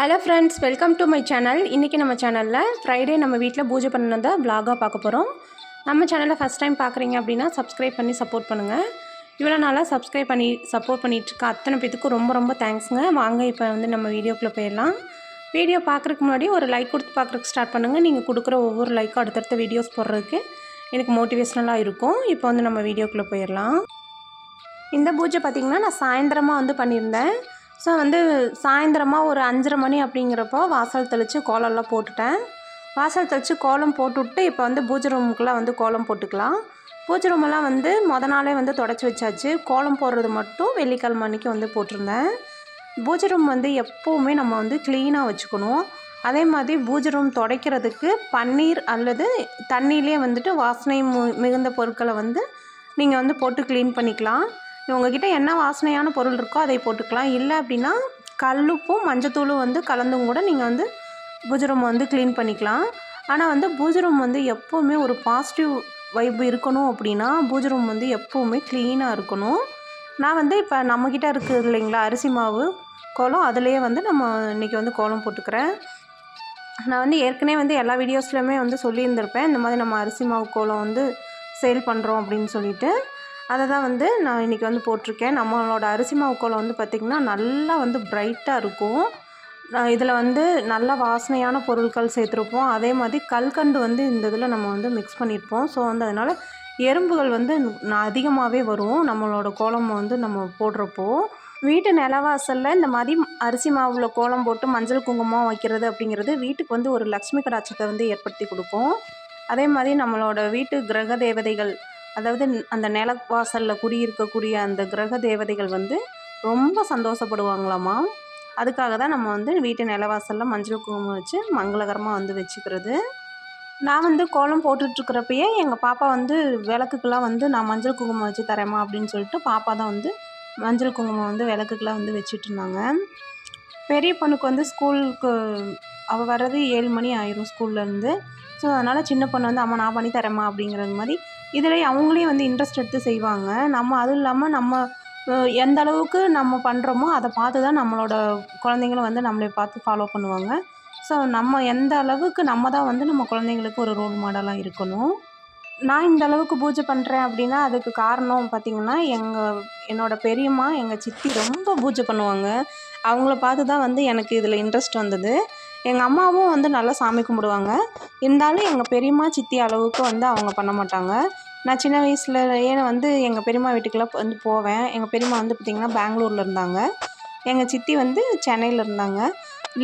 Hello friends welcome to my channel இன்றைக்கி நம்ம சேனலில் ஃப்ரைடே நம்ம வீட்டில் பூஜை பண்ணதை விலாகாக பார்க்க போகிறோம் நம்ம சேனலை ஃபஸ்ட் டைம் பார்க்குறீங்க அப்படின்னா சப்ஸ்கிரைப் பண்ணி சப்போர்ட் பண்ணுங்கள் இவ்வளோ நாளாக சப்ஸ்கிரைப் பண்ணி சப்போர்ட் பண்ணிகிட்ருக்க அத்தனை பேத்துக்கும் ரொம்ப ரொம்ப தேங்க்ஸுங்க வாங்க இப்போ வந்து நம்ம வீடியோக்குள்ளே போயிடலாம். வீடியோ பார்க்குறதுக்கு முன்னாடி ஒரு லைக் கொடுத்து பார்க்குறக்கு ஸ்டார்ட் பண்ணுங்கள் நீங்கள் கொடுக்குற ஒவ்வொரு லைக்கும் அடுத்தடுத்த வீடியோஸ் போடுறதுக்கு எனக்கு மோட்டிவேஷ்னலாக இருக்கும். இப்போ வந்து நம்ம வீடியோக்குள்ளே போயிடலாம். இந்த பூஜை பார்த்திங்கன்னா நான் சாயந்தரமாக வந்து பண்ணியிருந்தேன். ஸோ வந்து சாயந்தரமாக ஒரு அஞ்சரை மணி அப்படிங்கிறப்போ வாசல் தெளித்து கோலம்லாம் போட்டுட்டேன். வாசல் தெளித்து கோலம் போட்டுவிட்டு இப்போ வந்து பூஜை ரூமுக்குலாம் வந்து கோலம் போட்டுக்கலாம். பூஜை ரூமெல்லாம் வந்து மொத நாளே வந்து தொடச்சி வச்சாச்சு. கோலம் போடுறது மட்டும் வெள்ளிக்கிழமை அன்னைக்கு வந்து போட்டிருந்தேன். பூஜை ரூம் வந்து எப்போவுமே நம்ம வந்து க்ளீனாக வச்சுக்கணும். அதே மாதிரி பூஜை ரூம் துடைக்கிறதுக்கு பன்னீர் அல்லது தண்ணியிலே வந்துட்டு வாசனை மு- மிகுந்த பொருட்களை வந்து நீங்கள் வந்து போட்டு க்ளீன் பண்ணிக்கலாம். உங்ககிட்ட என்ன வாசனையான பொருள் இருக்கோ அதை போட்டுக்கலாம். இல்லை அப்படின்னா கல்லுப்பும் மஞ்சத்தூளும் வந்து கலந்தும் கூட நீங்கள் வந்து பூஜை ரூம் வந்து க்ளீன் பண்ணிக்கலாம். ஆனால் வந்து பூஜை ரூம் வந்து எப்போவுமே ஒரு பாசிட்டிவ் வைப் இருக்கணும் அப்படின்னா பூஜை ரூம் வந்து எப்போவுமே க்ளீனாக இருக்கணும். நான் வந்து இப்போ நம்மக்கிட்ட இருக்குது இல்லைங்களா அரிசி மாவு. கோலம் அதுலேயே வந்து நம்ம இன்றைக்கி வந்து கோலம் போட்டுக்கிறேன். நான் வந்து ஏற்கனவே வந்து எல்லா வீடியோஸ்லையுமே வந்து சொல்லியிருந்திருப்பேன். இந்த மாதிரி நம்ம அரிசி மாவு கோலம் வந்து சேல் பண்ணுறோம் அப்படின்னு சொல்லிட்டு. அதை தான் வந்து நான் இன்றைக்கி வந்து போட்டிருக்கேன். நம்மளோட அரிசி மாவு கோலம் வந்து பார்த்திங்கன்னா நல்லா வந்து ப்ரைட்டாக இருக்கும். இதில் வந்து நல்ல வாசனையான பொருட்கள் சேர்த்துருப்போம். அதே மாதிரி கல்கண்டு வந்து இந்த இதில் நம்ம வந்து மிக்ஸ் பண்ணியிருப்போம் ஸோ வந்து அதனால் எறும்புகள் வந்து அதிகமாகவே வரும். நம்மளோட கோலம் வந்து நம்ம போடுறப்போ. வீட்டு நிலவாசலில் இந்த மாதிரி அரிசி மாவில் கோலம் போட்டு மஞ்சள் குங்குமம் வைக்கிறது அப்படிங்கிறது வீட்டுக்கு வந்து ஒரு லக்ஷ்மி கடாட்சத்தை வந்து ஏற்படுத்தி கொடுக்கும். அதே மாதிரி நம்மளோட வீட்டு கிரக தேவதைகள் அதாவது அந்த நில வாசலில் குடியிருக்கக்கூடிய அந்த கிரக தேவதைகள் வந்து ரொம்ப சந்தோஷப்படுவாங்களாமா? அதுக்காக தான் நம்ம வந்து வீட்டு நிலவாசலில் மஞ்சள் குங்குமம் வச்சு மங்களகரமாக வந்து வச்சுக்கிறது. நான் வந்து கோலம் போட்டுட்ருக்கிறப்பயே எங்கள் பாப்பா வந்து விளக்குக்கெல்லாம் வந்து நான் மஞ்சள் குங்குமம் வச்சு தரேம்மா அப்படின்னு சொல்லிட்டு பாப்பா தான் வந்து மஞ்சள் குங்குமம் வந்து விளக்குக்கெல்லாம் வந்து வச்சுட்டு இருந்தாங்க பெரிய பொண்ணுக்கு வந்து ஸ்கூலுக்கு அவள் வர்றது ஏழு மணி ஆயிரும் ஸ்கூல்லேருந்து ஸோ அதனால் சின்ன பொண்ணு வந்து அம்மா நான் பண்ணி தரேம்மா அப்படிங்கிறது மாதிரி இதில் அவங்களே வந்து இன்ட்ரெஸ்ட் எடுத்து செய்வாங்க. நம்ம அதுவும் இல்லாமல் நம்ம எந்த அளவுக்கு நம்ம பண்ணுறோமோ அதை பார்த்து தான் நம்மளோட குழந்தைங்களும் வந்து நம்மளை பார்த்து ஃபாலோ பண்ணுவாங்க. ஸோ நம்ம எந்த அளவுக்கு நம்ம தான் வந்து நம்ம குழந்தைங்களுக்கு ஒரு ரோல் மாடலாக இருக்கணும். நான் இந்த அளவுக்கு பூஜை பண்ணுறேன் அப்படின்னா அதுக்கு காரணம் பார்த்திங்கன்னா எங்கள் என்னோட பெரியம்மா எங்கள் சித்தி ரொம்ப பூஜை பண்ணுவாங்க. அவங்கள பார்த்து தான் வந்து எனக்கு இதில் இன்ட்ரெஸ்ட் வந்தது. எங்கள் அம்மாவும் வந்து நல்லா சாமி கும்பிடுவாங்க. இருந்தாலும் எங்கள் பெரியம்மா சித்தி அளவுக்கு வந்து அவங்க பண்ண மாட்டாங்க. நான் சின்ன வயசுலயே வந்து எங்கள் பெரியம்மா வீட்டுக்கெல்லாம் வந்து போவேன். எங்கள் பெரியம்மா வந்து பார்த்திங்கன்னா பெங்களூரில் இருந்தாங்க. எங்கள் சித்தி வந்து சென்னையில் இருந்தாங்க.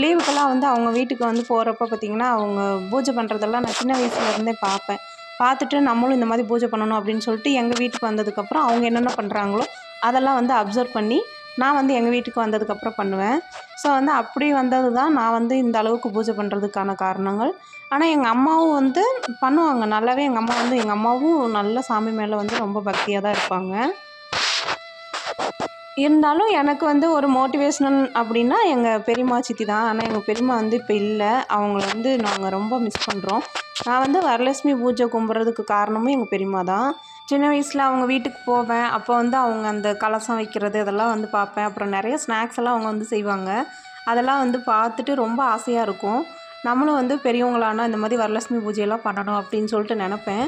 லீவுக்கெல்லாம் வந்து அவங்க வீட்டுக்கு வந்து போகிறப்ப பார்த்திங்கன்னா அவங்க பூஜை பண்ணுறதெல்லாம் நான் சின்ன வயசுல இருந்தே பார்ப்பேன் பார்த்துட்டு நம்மளும் இந்த மாதிரி பூஜை பண்ணணும் அப்படின்னு சொல்லிட்டு எங்கள் வீட்டுக்கு வந்ததுக்கப்புறம் அவங்க என்னென்ன பண்ணுறாங்களோ அதெல்லாம் வந்து அப்சர்வ் பண்ணி நான் வந்து எங்கள் வீட்டுக்கு வந்ததுக்கப்புறம் பண்ணுவேன். ஸோ வந்து அப்படி வந்தது தான் நான் வந்து இந்த அளவுக்கு பூஜை பண்ணுறதுக்கான காரணங்கள். ஆனால் எங்கள் அம்மாவும் வந்து பண்ணுவாங்க. நல்லாவே எங்கள் அம்மா வந்து எங்கள் அம்மாவும் நல்ல சாமி மேலே வந்து ரொம்ப பக்தியாக தான் இருப்பாங்க. இருந்தாலும் எனக்கு வந்து ஒரு மோட்டிவேஷ்னல் அப்படின்னா எங்கள் பெரியம்மா சித்தி தான். ஆனால் எங்கள் பெரியம்மா வந்து இப்போ இல்லை. அவங்கள வந்து நாங்கள் ரொம்ப மிஸ் பண்ணுறோம் நான் வந்து வரலட்சுமி பூஜை கும்பிட்றதுக்கு காரணமும் எங்கள் பெரியம்மா தான். சின்ன வயசில் அவங்க வீட்டுக்கு போவேன். அப்போ வந்து அவங்க அந்த கலசம் வைக்கிறது இதெல்லாம் வந்து பார்ப்பேன். அப்புறம் நிறைய ஸ்நாக்ஸ் எல்லாம் அவங்க வந்து செய்வாங்க. அதெல்லாம் வந்து பார்த்துட்டு ரொம்ப ஆசையாக இருக்கும். நம்மளும் வந்து பெரியவங்களானா இந்த மாதிரி வரலட்சுமி பூஜையெல்லாம் பண்ணணும் அப்படின்னு சொல்லிட்டு நினப்பேன்.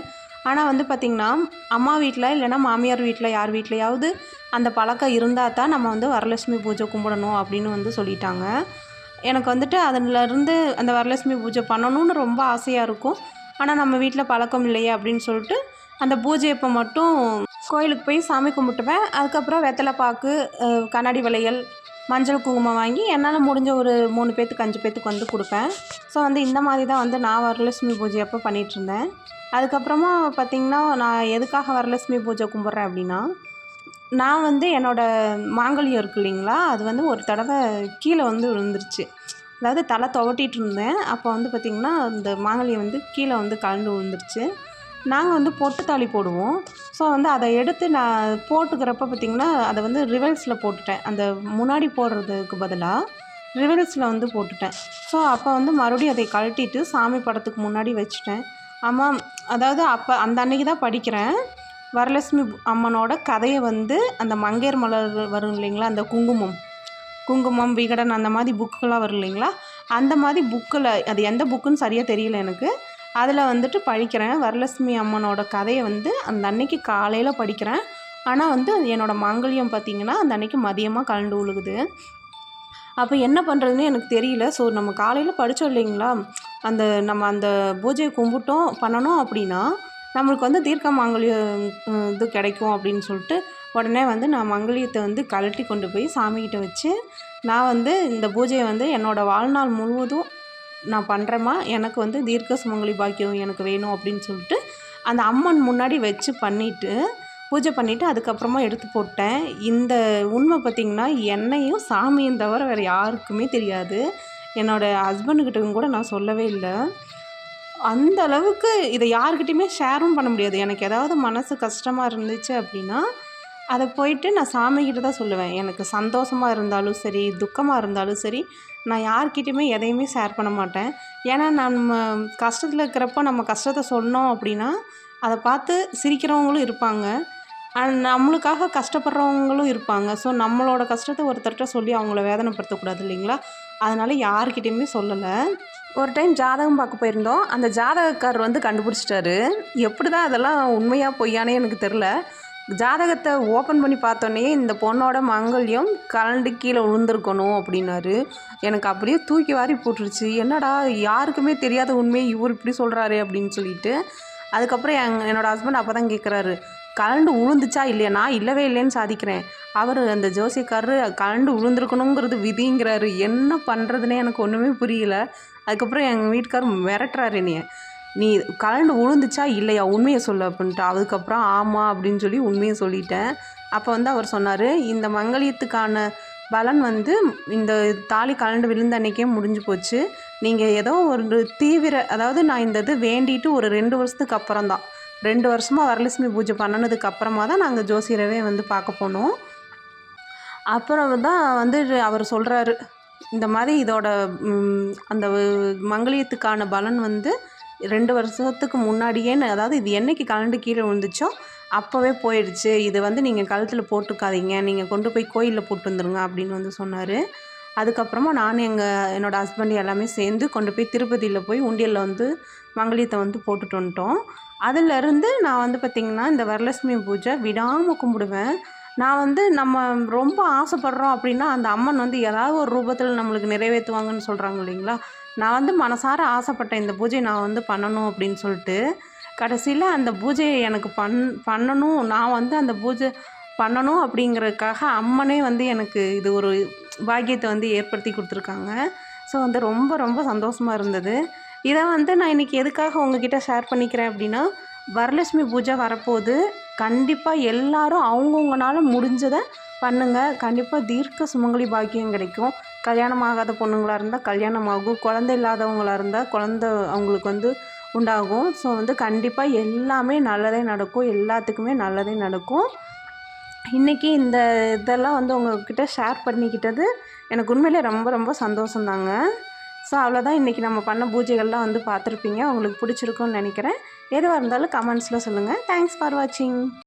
ஆனால் வந்து பார்த்திங்கன்னா அம்மா வீட்டில் இல்லைன்னா மாமியார் வீட்டில் யார் வீட்லையாவது அந்த பழக்கம் இருந்தால் தான் நம்ம வந்து வரலட்சுமி பூஜை கும்பிடணும் அப்படின்னு வந்து சொல்லிட்டாங்க. எனக்கு வந்துட்டு அதிலிருந்து அந்த வரலட்சுமி பூஜை பண்ணணும்னு ரொம்ப ஆசையாக இருக்கும். ஆனால் நம்ம வீட்டில் பழக்கம் இல்லையே அப்படின்னு சொல்லிட்டு அந்த பூஜை அப்போ மட்டும் கோயிலுக்கு போய் சாமி கும்பிட்டுவேன் அதுக்கப்புறம் வெத்தலை பாக்கு கண்ணாடி வளையல் மஞ்சள் குங்குமம் வாங்கி என்னால் முடிஞ்ச ஒரு மூணு பேத்துக்கு அஞ்சு பேத்துக்கு வந்து கொடுப்பேன். ஸோ வந்து இந்த மாதிரி தான் வந்து நான் வரலட்சுமி பூஜை அப்போ பண்ணிகிட்டு இருந்தேன். அதுக்கப்புறமா பார்த்திங்கன்னா நான் எதுக்காக வரலட்சுமி பூஜை கும்பிட்றேன் அப்படின்னா நான் வந்து என்னோடய மாங்கல்யம் இருக்கு இல்லைங்களா? அது வந்து ஒரு தடவை கீழே வந்து விழுந்துருச்சு. அதாவது தலை துவட்டிட்டு இருந்தேன். அப்போ வந்து பார்த்திங்கன்னா இந்த மாங்கல்யம் வந்து கீழே வந்து கலந்து விழுந்துருச்சு. நாங்கள் வந்து பொட்டு தாலி போடுவோம். ஸோ வந்து அதை எடுத்து நான் போட்டுக்கிறப்ப பார்த்திங்கன்னா அதை வந்து ரிவல்ஸில் போட்டுட்டேன். அந்த முன்னாடி போடுறதுக்கு பதிலாக ரிவல்ஸில் வந்து போட்டுட்டேன். ஸோ அப்போ வந்து மறுபடியும் அதை கழட்டிட்டு சாமி படத்துக்கு முன்னாடி வச்சுட்டேன். ஆமாம் அதாவது அப்போ அந்த அன்னைக்கு தான் படிக்கிறேன். வரலட்சுமி அம்மனோட கதையை வந்து அந்த மங்கையர் மலர் வரும் இல்லைங்களா? அந்த குங்குமம். குங்குமம் விகடன் அந்த மாதிரி புக்குலாம் வரும் இல்லைங்களா? அந்த மாதிரி புக்கில் அது எந்த புக்குன்னு சரியாக தெரியல எனக்கு. அதில் வந்துட்டு படிக்கிறேன். வரலட்சுமி அம்மனோட கதையை வந்து அந்த அன்னைக்கு காலையில் படிக்கிறேன். ஆனால் வந்து என்னோடய மாங்கல்யம் பார்த்திங்கன்னா அந்த அன்னைக்கு மதியமாக கலண்டு உழுகுது. அப்போ என்ன பண்ணுறதுன்னு எனக்கு தெரியல. ஸோ நம்ம காலையில் படித்தோம் இல்லைங்களா? அந்த நம்ம அந்த பூஜையை கும்பிட்டோம் பண்ணணும் அப்படின்னா நம்மளுக்கு வந்து தீர்க்க மாங்கல்யம் இது கிடைக்கும் அப்படின்னு சொல்லிட்டு உடனே வந்து நான் மங்கலியத்தை வந்து கழட்டி கொண்டு போய் சாமிக்கிட்ட வச்சு நான் வந்து இந்த பூஜையை வந்து என்னோடய வாழ்நாள் முழுவதும் நான் பண்ணுறேம்மா எனக்கு வந்து தீர்க்க சுமங்கலி பாக்கியம் எனக்கு வேணும் அப்படின்னு சொல்லிட்டு அந்த அம்மன் முன்னாடி வச்சு பண்ணிவிட்டு பூஜை பண்ணிவிட்டு அதுக்கப்புறமா எடுத்து போட்டேன். இந்த உண்மை பார்த்திங்கன்னா என்னையும் சாமியும் தவிர வேறு யாருக்குமே தெரியாது. என்னோடய ஹஸ்பண்டுக்கிட்ட கூட நான் சொல்லவே இல்லை. அந்த அளவுக்கு இதை யாருக்கிட்டையுமே ஷேரும் பண்ண முடியாது. எனக்கு ஏதாவது மனசு கஷ்டமாக இருந்துச்சு அப்படின்னா அதை போயிட்டு நான் சாமிக்கிட்ட தான் சொல்லுவேன். எனக்கு சந்தோஷமாக இருந்தாலும் சரி துக்கமாக இருந்தாலும் சரி நான் யார்கிட்டையுமே எதையுமே ஷேர் பண்ண மாட்டேன். ஏன்னா நம்ம கஷ்டத்தில் இருக்கிறப்போ நம்ம கஷ்டத்தை சொன்னோம் அப்படின்னா அதை பார்த்து சிரிக்கிறவங்களும் இருப்பாங்க. நம்மளுக்காக கஷ்டப்படுறவங்களும் இருப்பாங்க. ஸோ நம்மளோட கஷ்டத்தை ஒருத்தர்கிட்ட சொல்லி அவங்கள வேதனைப்படுத்தக்கூடாது இல்லைங்களா? அதனால் யார்கிட்டையுமே சொல்லலை. ஒரு டைம் ஜாதகம் பார்க்க போயிருந்தோம். அந்த ஜாதகக்காரர் வந்து கண்டுபிடிச்சிட்டாரு. எப்படி தான் அதெல்லாம் உண்மையாக பொய்யானே எனக்கு தெரில ஜாதகத்தை ஓப்பன் பண்ணி பார்த்தோன்னே இந்த பொண்ணோட மங்கல்யம் கலண்டு கீழே விழுந்திருக்கணும் அப்படின்னாரு. எனக்கு அப்படியே தூக்கி வாரி போட்டுருச்சு. என்னடா யாருக்குமே தெரியாத உண்மையை இவர் இப்படி சொல்கிறாரு அப்படின்னு சொல்லிட்டு. அதுக்கப்புறம் என் என்னோடய ஹஸ்பண்ட் அப்போ தான் கேட்குறாரு கலண்டு உளுந்துச்சா இல்லையா? நான் இல்லவே இல்லைன்னு சாதிக்கிறேன். அவர் அந்த ஜோசியக்காரரு கலண்டு உளுந்துருக்கணுங்கிறது விதிங்கிறாரு. என்ன பண்ணுறதுனே எனக்கு ஒன்றுமே புரியல. அதுக்கப்புறம் எங்கள் வீட்டுக்காரர் மிரட்டுறாரு என்னைய. நீ கலண்டு உளுந்துச்சா இல்லையா? உண்மையை சொல்லு அப்படின்ட்டு. அதுக்கப்புறம் ஆமாம் அப்படின்னு சொல்லி உண்மையை சொல்லிட்டேன். அப்போ வந்து அவர் சொன்னார் இந்த மங்கலியத்துக்கான பலன் வந்து இந்த தாலி கலண்டு விழுந்த அன்றைக்கே முடிஞ்சு போச்சு. நீங்கள் ஏதோ ஒரு தீவிர அதாவது நான் இந்த இது வேண்டிட்டு ஒரு ரெண்டு வருஷத்துக்கு அப்புறம் தான் ரெண்டு வருஷமாக வரலட்சுமி பூஜை பண்ணினதுக்கு அப்புறமா தான் நாங்கள் ஜோசியரவே வந்து பார்க்க போனோம். அப்புறம் தான் வந்து அவர் சொல்கிறாரு இந்த மாதிரி இதோட அந்த மங்கலியத்துக்கான பலன் வந்து ரெண்டு வருஷத்துக்கு முன்னாடியே அதாவது இது என்னைக்கு கலண்டு கீழே விழுந்துச்சோ அப்போவே போயிடுச்சு. இது வந்து நீங்கள் கழுத்தில் போட்டுக்காதீங்க நீங்கள் கொண்டு போய் கோயிலில் போட்டு வந்துருங்க அப்படின்னு வந்து சொன்னார். அதுக்கப்புறமா நான் எங்கள் என்னோடய ஹஸ்பண்ட் எல்லாமே சேர்ந்து கொண்டு போய் திருப்பதியில் போய் உண்டியலில் வந்து மங்கலியத்தை வந்து போட்டுட்டு வந்துட்டோம் அதிலேருந்து நான் வந்து பார்த்திங்கன்னா இந்த வரலட்சுமி பூஜை விடாமல் கும்பிடுவேன். நான் வந்து நம்ம ரொம்ப ஆசைப்படுறோம் அப்படின்னா அந்த அம்மன் வந்து ஏதாவது ஒரு ரூபத்தில் நம்மளுக்கு நிறைவேற்றுவாங்கன்னு சொல்கிறாங்க இல்லைங்களா? நான் வந்து மனசார ஆசைப்பட்டேன் இந்த பூஜை நான் வந்து பண்ணணும் அப்படின்னு சொல்லிட்டு. கடைசியில் அந்த பூஜையை எனக்கு பண் பண்ணணும் நான் வந்து அந்த பூஜை பண்ணணும் அப்படிங்கிறதுக்காக அம்மனே வந்து எனக்கு இது ஒரு பாக்கியத்தை வந்து ஏற்படுத்தி கொடுத்துருக்காங்க. ஸோ வந்து ரொம்ப ரொம்ப சந்தோஷமாக இருந்தது. இதை வந்து நான் இன்றைக்கி எதுக்காக உங்ககிட்ட ஷேர் பண்ணிக்கிறேன் அப்படின்னா வரலட்சுமி பூஜை வரப்போகுது. கண்டிப்பாக எல்லாரும் அவங்கவுங்களால முடிஞ்சதை பண்ணுங்கள் கண்டிப்பாக தீர்க்க சுமங்கலி பாக்கியம் கிடைக்கும். கல்யாணம் ஆகாத பொண்ணுங்களாக இருந்தால் கல்யாணம் ஆகும் குழந்தை இல்லாதவங்களாக இருந்தால் குழந்த அவங்களுக்கு வந்து உண்டாகும். ஸோ வந்து கண்டிப்பாக எல்லாமே நல்லதே நடக்கும். எல்லாத்துக்குமே நல்லதே நடக்கும். இன்றைக்கி இந்த இதெல்லாம் வந்து உங்கள்கிட்ட ஷேர் பண்ணிக்கிட்டது எனக்கு உண்மையிலே ரொம்ப ரொம்ப சந்தோஷந்தாங்க. ஸோ அவ்வளோதான் இன்றைக்கி நம்ம பண்ண பூஜைகள்லாம் வந்து பார்த்துருப்பீங்க. உங்களுக்கு பிடிச்சிருக்குன்னு நினைக்கிறேன். எதுவாக இருந்தாலும் கமெண்ட்ஸில் சொல்லுங்கள் தேங்க்ஸ் ஃபார் வாட்சிங்